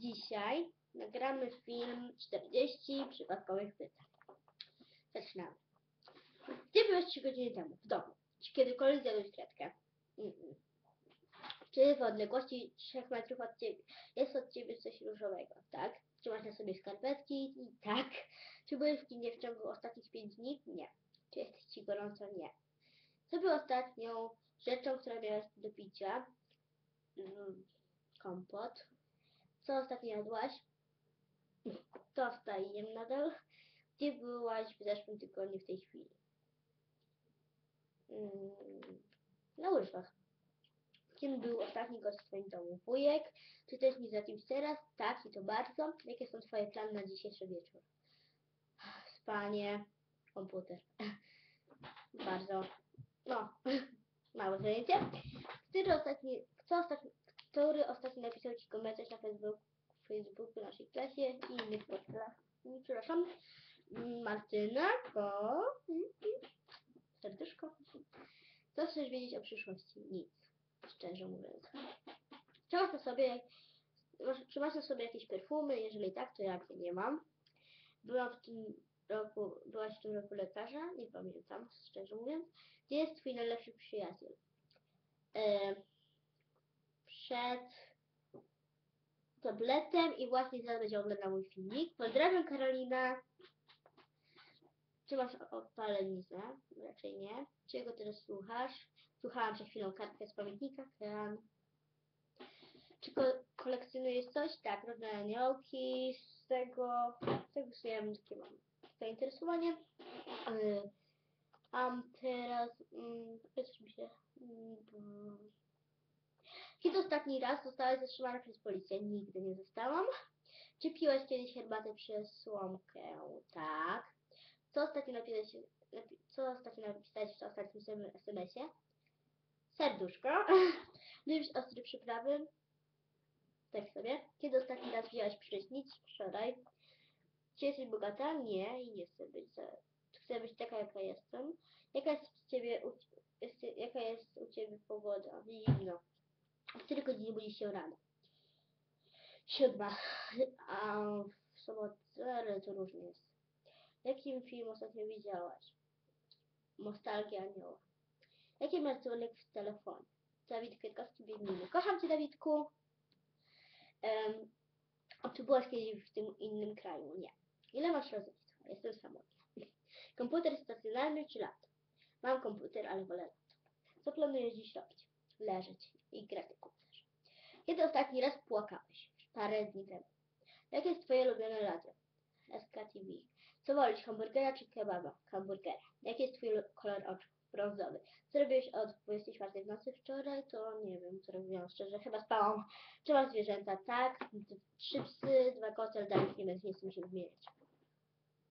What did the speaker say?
Dzisiaj nagramy film 40 przypadkowych pytań. Zaczynamy. Gdzie byłeś 3 godziny temu? W domu. Czy kiedykolwiek zjadłeś kredkę? Czy w odległości 3 metrów od ciebie jest od ciebie coś różowego? Tak. Czy masz na sobie skarpetki? Tak. Czy byłeś w kinie w ciągu ostatnich 5 dni? Nie. Czy jest ci gorąco? Nie. Co było ostatnią rzeczą, która miałaś do picia? Mm, kompot. Co ostatnio jadłaś? Tosta jem nadal. Gdzie byłaś w zeszłym tygodniu w tej chwili? Mm, na łyżwach. Kim był ostatni gość w Twoim domu? Wujek? Czy też mi za kimś teraz? Tak, i to bardzo. Jakie są Twoje plany na dzisiejszy wieczór? Spanie, komputer. Bardzo. No, małe zajęcie. Który ostatni, kto ostatni, który ostatni napisał Ci komentarz na Facebooku, Facebooku naszej klasie i innych portalach? Mm, Przepraszam. Martyna, bo... mm, mm, Serduszko. Co chcesz wiedzieć o przyszłości? Nic. Szczerze mówiąc. Masz na sobie, masz- czy masz na sobie jakieś perfumy? Jeżeli tak, to jakie nie mam. Byłam w tym roku, byłaś w tym roku lekarza? Nie pamiętam, szczerze mówiąc. Gdzie jest Twój najlepszy przyjaciel? E, przed tabletem i właśnie zaraz będzie oglądał mój filmik. Pozdrawiam Karolina. Czy masz opaleniznę? Raczej nie. Czego teraz słuchasz? Słuchałam przed chwilą kartkę z pamiętnika. Kran. Czy ko kolekcjonujesz coś? Tak, różne aniołki. Z tego, z tego sobie ja mam zainteresowanie. Yy, A teraz, mm, mi się, mm, kiedy ostatni raz zostałaś zatrzymana przez policję? Nigdy nie zostałam. Czy piłaś kiedyś herbatę przez słomkę? Tak. Co ostatnio napisałeś, napi- co ostatnio napisałeś w ostatnim SMS-ie? Serduszko. Lubisz ostre przyprawy? Tak sobie. Kiedy ostatni raz wzięłaś prysznic? Wczoraj. Czy jesteś bogata? Nie i nie chcę być. Chcę być taka, jaka jestem. Jaka jest ciebie, u... jaka jest u ciebie pogoda? Zimno. W której godzinie budzisz się rano? Siódma. A w sobotę ale to różnie jest. Jakim film ostatnio widziałaś? Nostalgia anioła. Jaki masz dzwonek w telefonie? Dawid Kwiatkowski, biegnijmy. Kocham Cię, Dawidku. Um, a czy byłaś kiedyś w tym innym kraju? Nie. Ile masz rodzeństwa? Jestem samotna. Komputer stacjonarny czy laptop? Mam komputer, ale wolę laptop. Co planujesz dziś robić? Leżeć i grać na komputerze. Kiedy ostatni raz płakałeś? Parę dni temu. Jakie jest Twoje ulubione radio? SKTV. Co wolisz, hamburgera czy kebaba? Hamburgera. Jaki jest Twój kolor oczu? Brązowy. Co robiłeś od 24 w nocy wczoraj? To nie wiem, co robiłam szczerze. Chyba spałam. Czy masz zwierzęta? Tak. Trzy psy, dwa koty, ale dalej nie będę mi się wymieniać.